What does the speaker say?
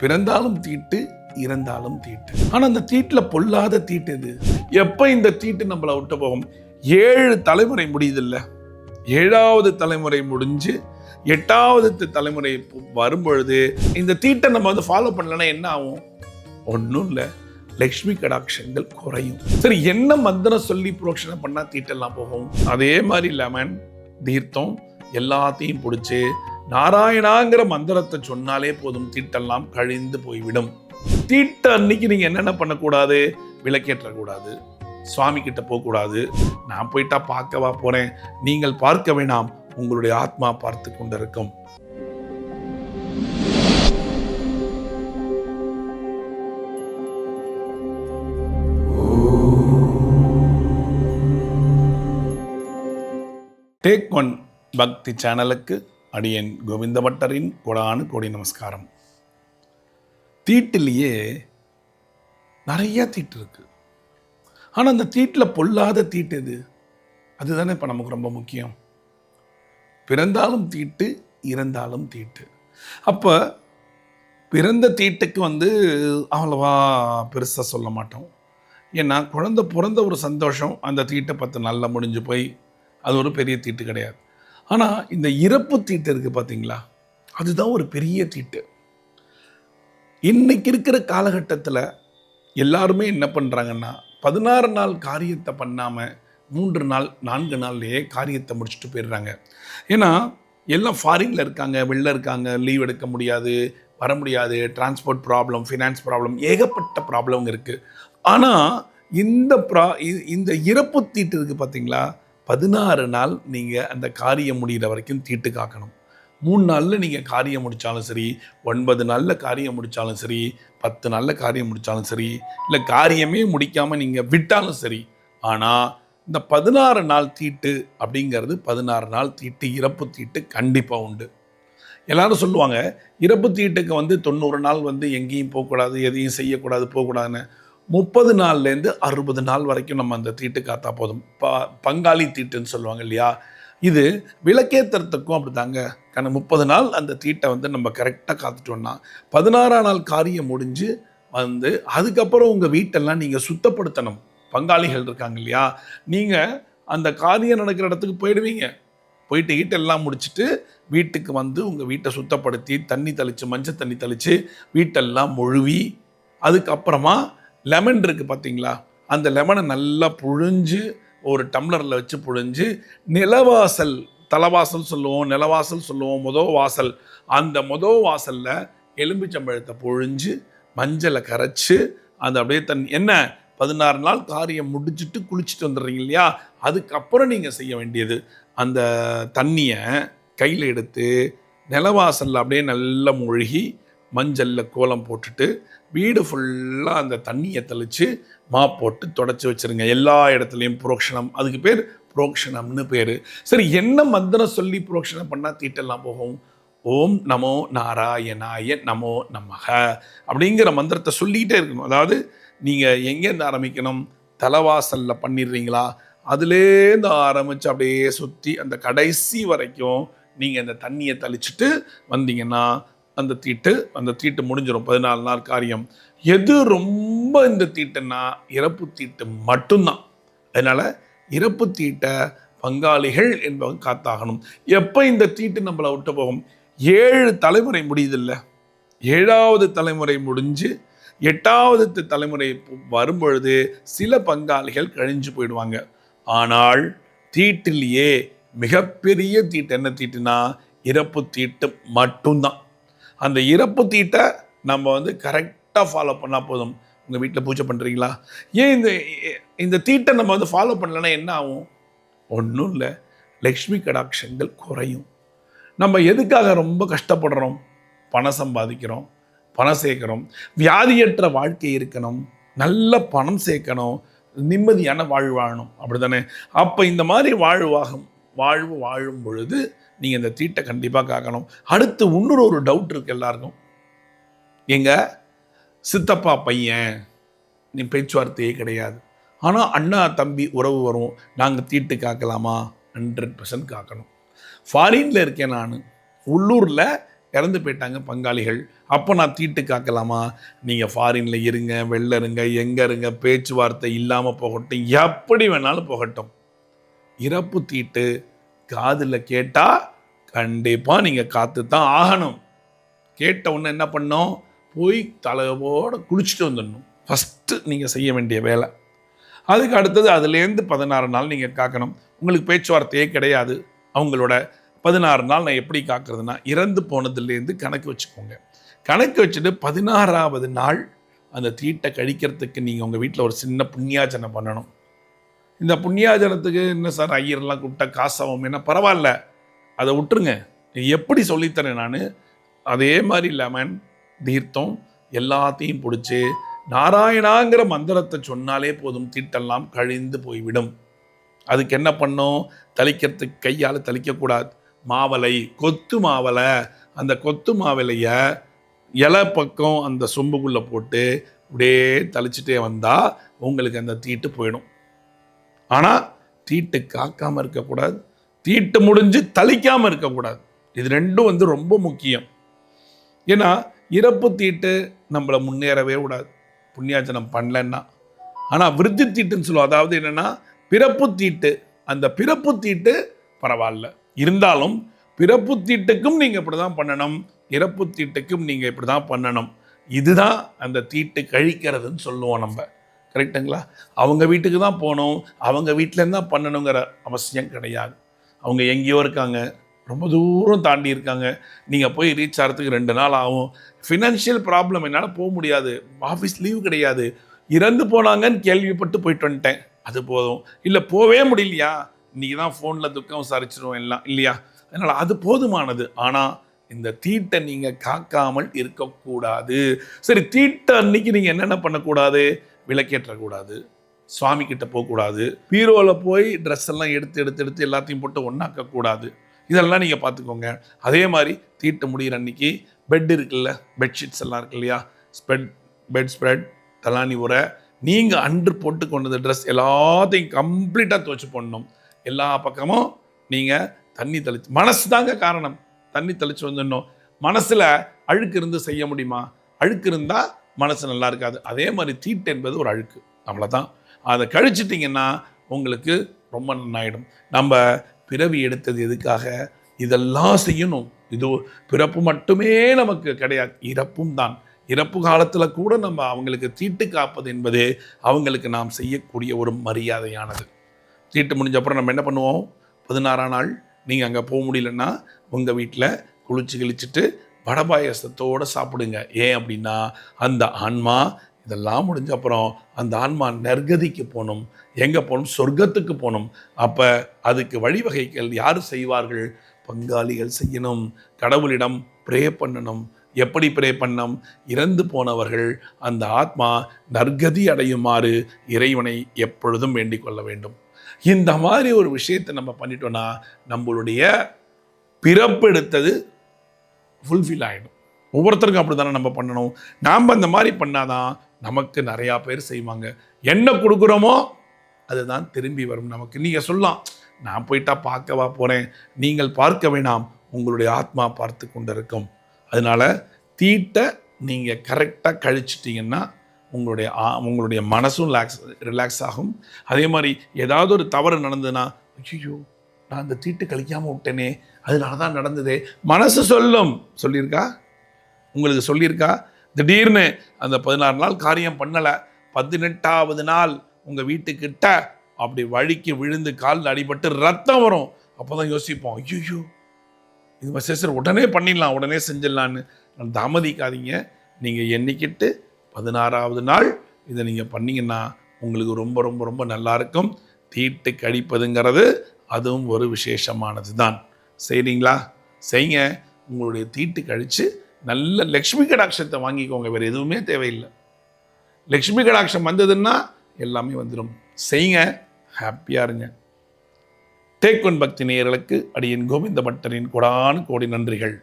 பிறந்தாலும் தீட்டு இறந்தாலும் தீட்டு. ஆனால் அந்த தீட்டில் பொல்லாத தீட்டு எது? எப்போ இந்த தீட்டு நம்மளை விட்டு போகும்? ஏழு தலைமுறை முடியுதில்ல. ஏழாவது தலைமுறை முடிஞ்சு எட்டாவது தலைமுறை வரும்பொழுது இந்த தீட்டை நம்ம வந்து ஃபாலோ பண்ணலன்னா என்ன ஆகும்? ஒன்றும் இல்லை. லக்ஷ்மி கடாட்சங்கள் குறையும். சரி என்ன மந்திரம் சொல்லி புரோக்ஷனை பண்ணால் தீட்டெல்லாம் போகும்? அதே மாதிரி லெமன் தீர்த்தம் எல்லாத்தையும் பிடிச்சி நாராயணாங்கிற மந்திரத்தை சொன்னாலே போதும் தீட்டெல்லாம் கழிந்து போய்விடும். தீட்ட அன்னைக்கு நீங்க என்னென்ன பண்ணக்கூடாது? விளக்கேற்றக்கூடாது. சுவாமி கிட்ட போகக்கூடாது. நான் போயிட்டா பார்க்கவா போறேன். நீங்கள் பார்க்க வேணாம். உங்களுடைய ஆத்மா பார்த்து கொண்டிருக்கும். டேக் ஒன் பக்தி சேனலுக்கு அடியன் கோவிந்த பட்டரின் கொடானு கோடி நமஸ்காரம். தீட்டிலேயே நிறைய தீட்டு இருக்கு. ஆனால் அந்த தீட்டில் பொல்லாத தீட்டு எது? அதுதானே இப்போ நமக்கு ரொம்ப முக்கியம். பிறந்தாலும் தீட்டு இறந்தாலும் தீட்டு. அப்போ பிறந்த தீட்டுக்கு வந்து அவ்வளவா பெருசாக சொல்ல மாட்டோம். ஏன்னா குழந்தை பிறந்த ஒரு சந்தோஷம் அந்த தீட்டை பத்து நல்லா முடிஞ்சு போய் அது ஒரு பெரிய தீட்டு கிடையாது. ஆனால் இந்த இறப்பு தீட்டு இருக்குது பார்த்தீங்களா அதுதான் ஒரு பெரிய தீட்டு. இன்னைக்கு இருக்கிற காலகட்டத்தில் எல்லாருமே என்ன பண்ணுறாங்கன்னா பதினாறு நாள் காரியத்தை பண்ணாமல் மூன்று நாள் நான்கு நாள்லேயே காரியத்தை முடிச்சுட்டு போயிடுறாங்க. ஏன்னா எல்லாம் ஃபாரினில் இருக்காங்க வெளில இருக்காங்க லீவ் எடுக்க முடியாது வர முடியாது டிரான்ஸ்போர்ட் ப்ராப்ளம் ஃபினான்ஸ் ப்ராப்ளம் ஏகப்பட்ட ப்ராப்ளம் இருக்குது ஆனால் இந்த ப்ரா இ- இந்த இறப்பு தீட்டு இருக்குது பார்த்தீங்களா பதினாறு நாள் நீங்கள் அந்த காரியம் முடிகிற வரைக்கும் தீட்டு காக்கணும். மூணு நாளில் நீங்கள் காரியம் முடித்தாலும் சரி ஒன்பது நாளில் காரியம் முடித்தாலும் சரி பத்து நாளில் காரியம் முடித்தாலும் சரி இல்லை காரியமே முடிக்காமல் நீங்கள் விட்டாலும் சரி ஆனால் இந்த பதினாறு நாள் தீட்டு அப்படிங்கிறது பதினாறு நாள் தீட்டு இறப்பு தீட்டு கண்டிப்பாக உண்டு. எல்லாரும் சொல்லுவாங்க இறப்பு தீட்டுக்கு வந்து தொண்ணூறு நாள் வந்து எங்கேயும் போகக்கூடாது எதையும் செய்யக்கூடாது போகக்கூடாதுன்னு. முப்பது நாள்லேருந்து அறுபது நாள் வரைக்கும் நம்ம அந்த தீட்டு காத்தா போதும். ப பங்காளி தீட்டுன்னு சொல்லுவாங்க இல்லையா? இது விளக்கேத்துறதுக்கும் அப்படிதாங்க கண முப்பது நாள் அந்த தீட்டை வந்து நம்ம கரெக்டாக காத்துட்டோம்னா பதினாறாம் நாள் காரியம் முடிஞ்சு வந்து அதுக்கப்புறம் உங்கள் வீட்டெல்லாம் நீங்கள் சுத்தப்படுத்தணும். பங்காளிகள் இருக்காங்க இல்லையா? நீங்கள் அந்த காரியம் நடக்கிற இடத்துக்கு போயிடுவீங்க. போயிட்டு வீட்டெல்லாம் முடிச்சுட்டு வீட்டுக்கு வந்து உங்கள் வீட்டை சுத்தப்படுத்தி தண்ணி தெளித்து மஞ்சள் தண்ணி தெளித்து வீட்டெல்லாம் மொழுவி அதுக்கப்புறமா லெமன் இருக்குது பார்த்தீங்களா அந்த லெமனை நல்லா புழிஞ்சு ஒரு டம்ளரில் வச்சு புழிஞ்சு நிலவாசல் தலைவாசல் சொல்லுவோம் நிலவாசல் சொல்லுவோம் முதோ வாசல். அந்த முதோ வாசலில் எலும்பிச்சம்பழத்தை பொழிஞ்சு மஞ்சளை கரைச்சி அந்த அப்படியே தன் என்ன? பதினாறு நாள் காரியம் முடிச்சுட்டு குளிச்சுட்டு வந்துடுறீங்க இல்லையா? அதுக்கப்புறம் நீங்கள் செய்ய வேண்டியது. அந்த தண்ணியை கையில் எடுத்து நிலவாசலில் அப்படியே நல்லா மூழ்கி மஞ்சளில் கோலம் போட்டுட்டு வீடு ஃபுல்லாக அந்த தண்ணியை தெளித்து மா போட்டு தொடச்சி வச்சிருங்க. எல்லா இடத்துலையும் புரோக்ஷணம். அதுக்கு பேர் புரோக்ஷணம்னு பேர். சரி என்ன மந்திரம் சொல்லி புரோக்ஷணம் பண்ணால் தீட்டெல்லாம் போகும்? ஓம் நமோ நாராயணாய நமோ நமக அப்படிங்கிற மந்திரத்தை சொல்லிக்கிட்டே இருக்கணும். அதாவது நீங்கள் எங்கேருந்து ஆரம்பிக்கணும்? தலைவாசலில் பண்ணிடுறீங்களா? அதுலேருந்து ஆரம்பித்து அப்படியே சுற்றி அந்த கடைசி வரைக்கும் நீங்கள் இந்த தண்ணியை தெளிச்சிட்டு வந்தீங்கன்னா அந்த தீட்டு அந்த தீட்டு முடிஞ்சிடும் பதினாலு நாள் காரியம். எது ரொம்ப இந்த தீட்டுன்னா இறப்பு தீட்டு மட்டும்தான். அதனால் இறப்பு தீட்டை பங்காளிகள் என்பவங்க காத்தாகணும். எப்போ இந்த தீட்டு நம்மளை விட்டு போகும்? ஏழு தலைமுறை முடியுதில்ல. ஏழாவது தலைமுறை முடிஞ்சு எட்டாவது தலைமுறை வரும்பொழுது சில பங்காளிகள் கழிஞ்சு போயிடுவாங்க. ஆனால் தீட்டிலேயே மிகப்பெரிய தீட்டு என்ன தீட்டுனா இறப்பு தீட்டு மட்டும்தான். அந்த இறப்பு தீட்டை நம்ம வந்து கரெக்டாக ஃபாலோ பண்ணால் போதும். உங்கள் வீட்டில் பூஜை பண்ணுறீங்களா ஏன் இந்த இந்த தீட்டை நம்ம வந்து ஃபாலோ பண்ணலன்னா என்ன ஆகும்? ஒன்றும் இல்லை. லக்ஷ்மி கடாட்சங்கள் குறையும். நம்ம எதுக்காக ரொம்ப கஷ்டப்படுறோம்? பணம் சம்பாதிக்கிறோம் பணம் சேர்க்கிறோம். வியாதியற்ற வாழ்க்கை இருக்கணும். நல்ல பணம் சேர்க்கணும். நிம்மதியான வாழ்வு வாழணும். அப்படிதானே அப்போ இந்த மாதிரி வாழ்வாகும் வாழ்வு வாழும் பொழுது நீங்கள் இந்த தீட்டை கண்டிப்பாக காக்கணும். அடுத்து இன்னொரு ஒரு டவுட் இருக்கு எல்லாருக்கும். எங்கள் சித்தப்பா பையன் நீ பேச்சுவார்த்தையே கிடையாது. ஆனால் அண்ணா தம்பி உறவு வரும். நாங்கள் தீட்டு காக்கலாமா? ஹண்ட்ரட் பர்சன்ட் காக்கணும். ஃபாரினில் இருக்கேன் நான். உள்ளூரில் இறந்து போயிட்டாங்க பங்காளிகள். அப்போ நான் தீட்டு காக்கலாமா? நீங்கள் ஃபாரினில் இருங்க வெளில இருங்க எங்கே இருங்க பேச்சுவார்த்தை இல்லாமல் போகட்டும். எப்படி வேணாலும் போகட்டும். இறப்பு தீட்டு காதில் கேட்டால் கண்டிப்பாக நீங்கள் காத்து தான் ஆகணும். கேட்ட உடனே என்ன பண்ணோம் போய் தலைவோடு குளிச்சுட்டு வந்துடணும். ஃபஸ்ட்டு நீங்கள் செய்ய வேண்டிய வேலை. அதுக்கு அடுத்தது அதுலேருந்து பதினாறு நாள் நீங்கள் காக்கணும். உங்களுக்கு பேச்சுவார்த்தையே கிடையாது. அவங்களோட பதினாறு நாள் நான் எப்படி காக்கிறதுனா இறந்து போனதுலேருந்து கணக்கு வச்சுக்கோங்க. கணக்கு வச்சுட்டு பதினாறாவது நாள் அந்த தீட்டை கழிக்கிறதுக்கு நீங்கள் உங்கள் வீட்டில் ஒரு சின்ன புண்ணியாச்சனை பண்ணணும். இந்த புண்ணியாஜனத்துக்கு என்ன சார் ஐயர்லாம் கூப்பிட்டா காசாகும் என்ன பரவாயில்ல. அதை விட்டுருங்க. எப்படி சொல்லித்தரேன் நான்? அதே மாதிரி லெமன் தீர்த்தம் எல்லாத்தையும் பிடிச்சி நாராயணாங்கிற மந்திரத்தை சொன்னாலே போதும். தீட்டெல்லாம் கழிந்து போய்விடும். அதுக்கு என்ன பண்ணும்? தளிக்கிறதுக்கு கையால் தளிக்கக்கூடாது மாவலை கொத்து மாவலை அந்த கொத்து மாவிலையை இலை பக்கம் அந்த சொம்புக்குள்ளே போட்டு அப்படியே தளிச்சுட்டே வந்தால் உங்களுக்கு அந்த தீட்டு போயிடும். ஆனால் தீட்டு காக்காமல் இருக்கக்கூடாது. தீட்டு முடிஞ்சு தளிக்காமல் இருக்கக்கூடாது. இது ரெண்டும் வந்து ரொம்ப முக்கியம். ஏன்னா இறப்பு தீட்டு நம்மளை முன்னேறவே கூடாது. புண்ணியாச்சனம் பண்ணலன்னா. ஆனால் விருத்தி தீட்டுன்னு சொல்லுவோம். அதாவது என்னென்னா பிறப்பு தீட்டு. அந்த பிறப்பு தீட்டு பரவாயில்ல. இருந்தாலும் பிறப்பு தீட்டுக்கும் நீங்கள் இப்படி தான் பண்ணணும். இறப்பு தீட்டுக்கும் நீங்கள் இப்படி தான் பண்ணணும். இதுதான் அந்த தீட்டு கழிக்கிறதுன்னு சொல்லுவோம் நம்ம. கரெக்டுங்களா? அவங்க வீட்டுக்கு தான் போகணும். அவங்க வீட்டிலேருந்து தான் பண்ணணுங்கிற அவசியம் கிடையாது. அவங்க எங்கேயோ இருக்காங்க. ரொம்ப தூரம் தாண்டி இருக்காங்க. நீங்கள் போய் ரீச் ஆகிறதுக்கு ரெண்டு நாள் ஆகும். ஃபினான்ஷியல் ப்ராப்ளம் என்னால் போக முடியாது. ஆஃபீஸ் லீவு கிடையாது. இறந்து போனாங்கன்னு கேள்விப்பட்டு போயிட்டு வந்துட்டேன். அது போதும். இல்லை போவே முடியலையா? இன்றைக்கி தான் ஃபோனில் துக்கம் விசாரிச்சிருவோம் எல்லாம் இல்லையா? அதனால் அது போதுமானது. ஆனால் இந்த தீட்டை நீங்கள் காக்காமல் இருக்கக்கூடாது. சரி தீட்டை அன்னைக்கு நீங்கள் என்னென்ன பண்ணக்கூடாது? விளக்கேற்றக்கூடாது சுவாமி கிட்ட போகக்கூடாது பீரோவில் போய் ட்ரெஸ் எல்லாம் எடுத்து எடுத்து எடுத்து எல்லாத்தையும் போட்டு ஒன்றாக்கக்கூடாது இதெல்லாம் நீங்கள் பார்த்துக்கோங்க. அதே மாதிரி தீட்டு முடிகிற அன்னைக்கு பெட் இருக்குல்ல பெட்ஷீட்ஸ் எல்லாம் இருக்கு இல்லையா? ஸ்பெட் பெட் ஸ்ப்ரெட் தலானி உரை. நீங்கள் அன்று போட்டு கொண்டது ட்ரெஸ் எல்லாத்தையும் கம்ப்ளீட்டாக துவச்சி போடணும். எல்லா பக்கமும் நீங்கள் தண்ணி தெளிச்சு மனசு தாங்க காரணம். தண்ணி தெளித்து வந்துடணும். மனசில் அழுக்கு இருந்து செய்ய முடியுமா? அழுக்கு இருந்தால் மனசு நல்லா இருக்காது. அதே மாதிரி தீட்டு என்பது ஒரு அழுக்கு. அவ்வளோதான் அதை கழிச்சிட்டிங்கன்னா உங்களுக்கு ரொம்ப நன்னாயிடும் நம்ம பிறவி எடுத்தது எதுக்காக? இதெல்லாம் செய்யணும். இது பிறப்பு மட்டுமே நமக்கு கிடையாது. இறப்பும் தான். இறப்பு காலத்தில் கூட நம்ம அவங்களுக்கு தீட்டு காப்பது என்பது அவங்களுக்கு நாம் செய்யக்கூடிய ஒரு மரியாதையானது. தீட்டு முடிஞ்ச அப்புறம் நம்ம என்ன பண்ணுவோம்? பதினாறாம் நாள் நீங்கள் அங்கே போக முடியலன்னா உங்கள் வீட்டில் குளிச்சு கிழிச்சிட்டு வடபாயசத்தோடு சாப்பிடுங்க. ஏன் அப்படின்னா அந்த ஆன்மா இதெல்லாம் முடிஞ்ச அப்புறம் அந்த ஆன்மா நெர்கதிக்கு போகணும். எங்கே போகணும்? சொர்க்கத்துக்கு போகணும். அப்போ அதுக்கு வழிவகைகள் யார் செய்வார்கள்? பங்காளிகள் செய்யணும். கடவுளிடம் ப்ரே பண்ணணும். எப்படி ப்ரே பண்ணம் இறந்து போனவர்கள் அந்த ஆத்மா நற்கதி அடையுமாறு இறைவனை எப்பொழுதும் வேண்டிக் கொள்ள வேண்டும். இந்த மாதிரி ஒரு விஷயத்தை நம்ம பண்ணிட்டோம்னா நம்மளுடைய பிறப்பெடுத்தது ஃபுல்ஃபில் ஆகிடும் ஒவ்வொருத்தருக்கும் அப்படி தானே நம்ம பண்ணணும். நாம் அந்த மாதிரி பண்ணாதான் நமக்கு நிறையா பேர் செய்வாங்க. என்ன கொடுக்குறோமோ அதுதான் திரும்பி வரும். நமக்கு நீங்கள் சொல்லலாம் நான் போயிட்டா பார்க்கவா போகிறேன் நீங்கள் பார்க்க வேணாம். உங்களுடைய ஆத்மா பார்த்து கொண்டிருக்கும். அதனால் தீட்டை நீங்கள் கரெக்டாக கழிச்சிட்டிங்கன்னா உங்களுடைய ஆ- உங்களுடைய மனசும் ரிலாக்ஸ் ரிலாக்ஸ் ஆகும். அதே மாதிரி ஏதாவது ஒரு தவறு நடந்ததுன்னா ஐயோ நான் அந்த தீட்டு கழிக்காமல் விட்டேனே. அதனால தான் நடந்தது. மனசு சொல்லும். சொல்லியிருக்கா? உங்களுக்கு சொல்லியிருக்கா? திடீர்னு அந்த பதினாறு நாள் காரியம் பண்ணலை. பதினெட்டாவது நாள் உங்கள் வீட்டுக்கிட்ட அப்படி வழிக்கு விழுந்து காலில் அடிபட்டு ரத்தம் வரும். அப்போ தான் யோசிப்போம் ஐயோ இது மாதிரி சரி, சரி உடனே பண்ணிடலாம் உடனே செஞ்சிடலான்னு தாமதிக்காதீங்க. நீங்கள் எண்ணிக்கிட்டு பதினாறாவது நாள் இதை நீங்கள் பண்ணிங்கன்னா உங்களுக்கு ரொம்ப ரொம்ப ரொம்ப நல்லாயிருக்கும் தீட்டு கழிப்பதுங்கிறது அதுவும் ஒரு விசேஷமானது தான் செய்கிறீங்களா செய்யுங்க உங்களுடைய தீட்டு கழித்து நல்ல லக்ஷ்மி கடாட்சத்தை வாங்கிக்கோங்க. வேறு எதுவுமே தேவையில்லை. லக்ஷ்மி கடாட்சம் வந்ததுன்னா எல்லாமே வந்துடும் செய்யுங்க ஹாப்பியாக இருங்க. தேக்குன் பக்தி நேயர்களுக்கு அடியின் கோவிந்த பட்டரின் கொடான கோடி நன்றிகள்.